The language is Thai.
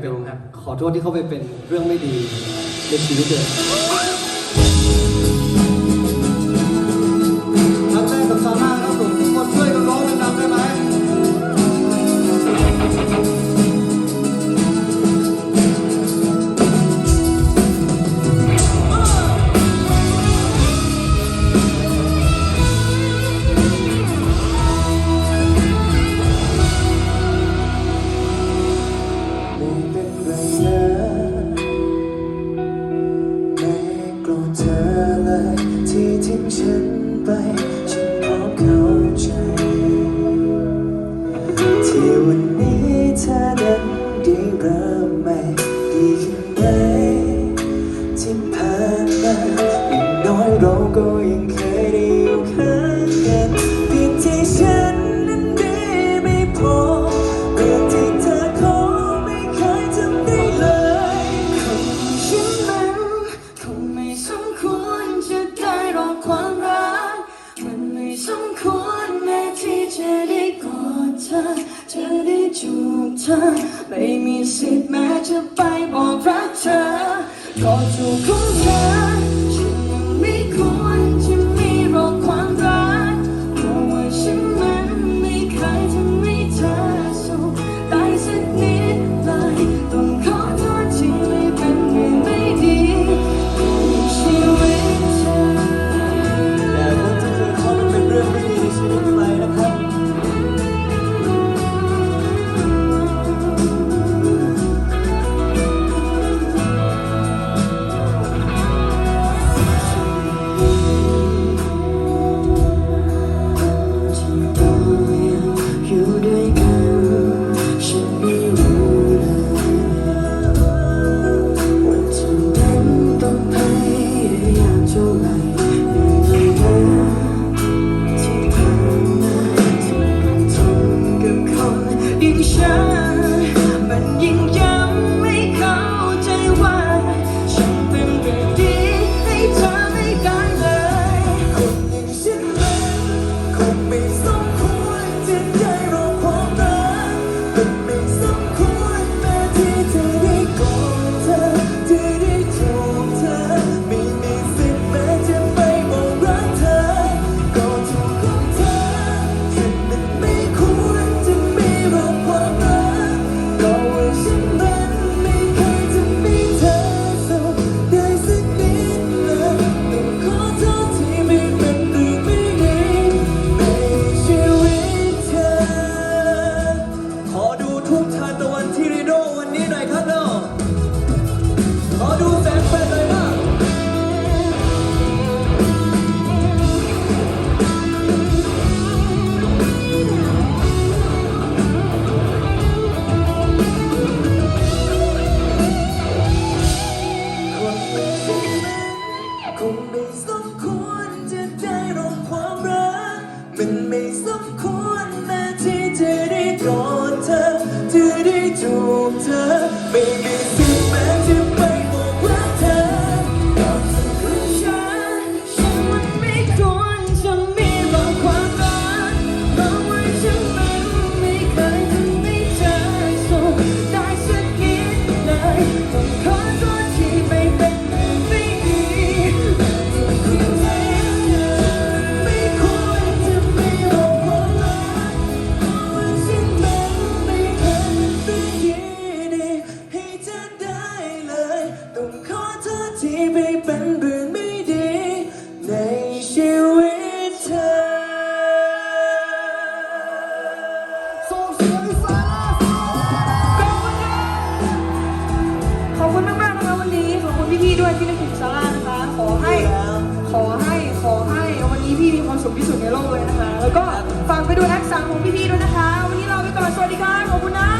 เบลครับ ขอโทษที่เขาไปเป็นเรื่องไม่ดีในชีวิตเลย วันนี้เธอนั้นดีเริ่มใหม่ดีขึ้นไหมที่ผ่านมาอย่างน้อยเราก็ยังเคยได้อยู่ข้างกันเพียงที่ฉันนั้นดีไม่พอเรื่องที่เธอขอไม่เคยทำได้เลยคงฉันมันคงไม่สมควรจะได้รอความรักมันไม่สมควรแม้ที่จะได้กอดเธอ ธอ ไม่มีสิทธิ์แม้จะไปบอกรักเธอก็ถูกคุ้มเธอ ที่ไปเป็นเรื่องไม่ดีในชีวิตเธอขอบคุณมากๆนะคะวันนี้ขอบคุณพี่ๆด้วยที่นึกถึงซาร่านะคะ ขอให้ ขอให้ ขอให้วันนี้พี่มีความสุขที่สุดในโลกเลยนะคะ แล้วก็ฟังไปดูแอคสังของพี่ๆด้วยนะคะ วันนี้เราไปก่อนสวัสดีค่ะขอบคุณนะ